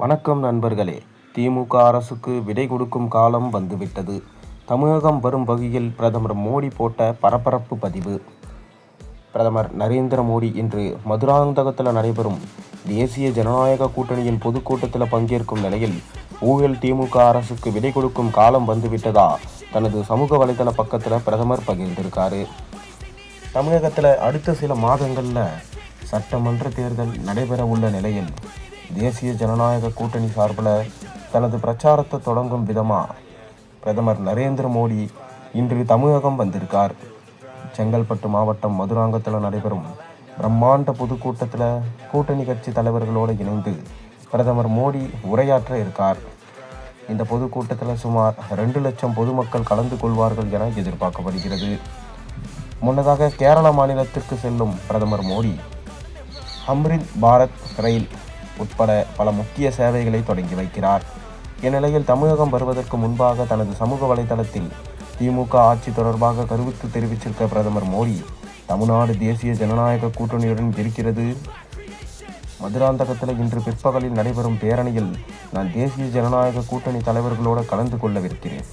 வணக்கம் நண்பர்களே. திமுக அரசுக்கு விடை கொடுக்கும் காலம் வந்துவிட்டது. தமிழகம் வரும் வகையில் பிரதமர் மோடி போட்ட பரபரப்பு பதிவு. பிரதமர் நரேந்திர மோடி இன்று மதுராந்தகத்தில் நடைபெறும் தேசிய ஜனநாயக கூட்டணியின் பொதுக்கூட்டத்தில் பங்கேற்கும் நிலையில் ஊழல் திமுக அரசுக்கு விடை கொடுக்கும் காலம் வந்துவிட்டதா தனது சமூக வலைதள பக்கத்தில் பிரதமர் பகிர்ந்திருக்காரு. தமிழகத்தில் அடுத்த சில மாதங்களில் சட்டமன்ற தேர்தல் நடைபெற உள்ள நிலையில் தேசிய ஜனநாயக கூட்டணி சார்பில் தனது பிரச்சாரத்தை தொடங்கும் விதமாக பிரதமர் நரேந்திர மோடி இன்று தமிழகம் வந்திருக்கார். செங்கல்பட்டு மாவட்டம் மதுராங்கத்தில் நடைபெறும் பிரம்மாண்ட பொதுக்கூட்டத்தில் கூட்டணி கட்சி தலைவர்களோடு இணைந்து பிரதமர் மோடி உரையாற்ற இருக்கார். இந்த பொதுக்கூட்டத்தில் சுமார் ரெண்டு லட்சம் பொதுமக்கள் கலந்து கொள்வார்கள் என எதிர்பார்க்கப்படுகிறது. முன்னதாக கேரள மாநிலத்திற்கு செல்லும் பிரதமர் மோடி அம்ரித் பாரத் ரயில் உட்பட பல முக்கிய சேவைகளை தொடங்கி வைக்கிறார். இந்நிலையில் தமிழகம் வருவதற்கு முன்பாக தனது சமூக வலைதளத்தில் திமுக ஆட்சி தொடர்பாக கருவித்து தெரிவிச்சிருக்க பிரதமர் மோடி தமிழ்நாடு தேசிய ஜனநாயக கூட்டணியுடன் இருக்கிறது. மதுராந்தகத்தில் இன்று பிற்பகலில் நடைபெறும் பேரணியில் நான் தேசிய ஜனநாயக கூட்டணி தலைவர்களோடு கலந்து கொள்ளவிருக்கிறேன்.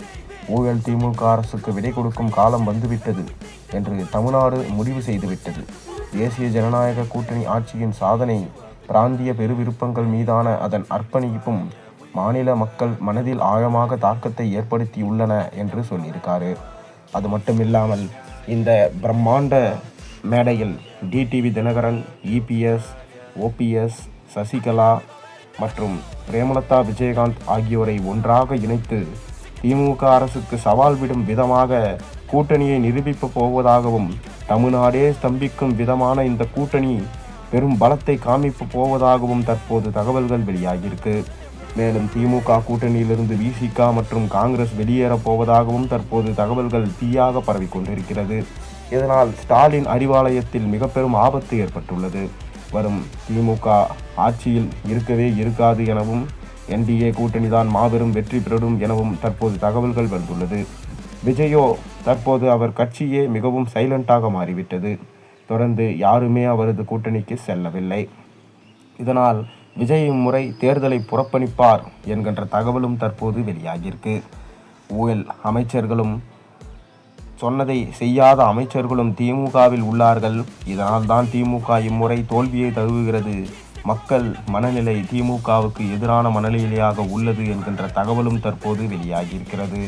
ஊழல் திமுக அரசுக்கு விடை கொடுக்கும் காலம் வந்துவிட்டது என்று தமிழ்நாடு முடிவு செய்துவிட்டது. தேசிய ஜனநாயக கூட்டணி ஆட்சியின் சாதனை பிராந்திய பெருவிருப்பங்கள் மீதான அதன் அர்ப்பணிப்பும் மாநில மக்கள் மனதில் ஆழமாக தாக்கத்தை ஏற்படுத்தியுள்ளன என்று சொல்லியிருக்காரு. அது மட்டுமில்லாமல் இந்த பிரம்மாண்ட மேடையில் TTV Dhinakaran EPS OPS Sasikala மற்றும் பிரேமலதா விஜயகாந்த் ஆகியோரை ஒன்றாக இணைத்து திமுக அரசுக்கு சவால் விடும் விதமாக கூட்டணியை நிரூபிக்கப் போவதாகவும் தமிழ்நாடே ஸ்தம்பிக்கும் விதமான இந்த கூட்டணி பெரும் பலத்தை காமிப்பு போவதாகவும் தற்போது தகவல்கள் வெளியாகியிருக்கு. மேலும் திமுக கூட்டணியிலிருந்து விசிக மற்றும் காங்கிரஸ் வெளியேறப் போவதாகவும் தற்போது தகவல்கள் தீயாக பரவிக்கொண்டிருக்கிறது. இதனால் ஸ்டாலின் அறிவாலயத்தில் மிக பெரும் ஆபத்து ஏற்பட்டுள்ளது. வரும் திமுக ஆட்சியில் இருக்கவே இருக்காது எனவும் என்டிஏ கூட்டணி தான் மாபெரும் வெற்றி பெறும் எனவும் தற்போது தகவல்கள் வந்துள்ளது. விஜயோ தற்போது அவர் கட்சியே மிகவும் சைலண்டாக மாறிவிட்டது. தொடர்ந்து யாருமே அவரது கூட்டணிக்கு செல்லவில்லை. இதனால் விஜய் இம்முறை தேர்தலை புறக்கணிப்பார் என்கின்ற தகவலும் தற்போது வெளியாகியிருக்கு. ஊழல் அமைச்சர்களும் சொன்னதை செய்யாத அமைச்சர்களும் திமுகவில் உள்ளார்கள். இதனால் தான் திமுக இம்முறை தோல்வியை தழுவுகிறது. மக்கள் மனநிலை திமுகவுக்கு எதிரான மனநிலையாக உள்ளது என்கின்ற தகவலும் தற்போது வெளியாகியிருக்கிறது.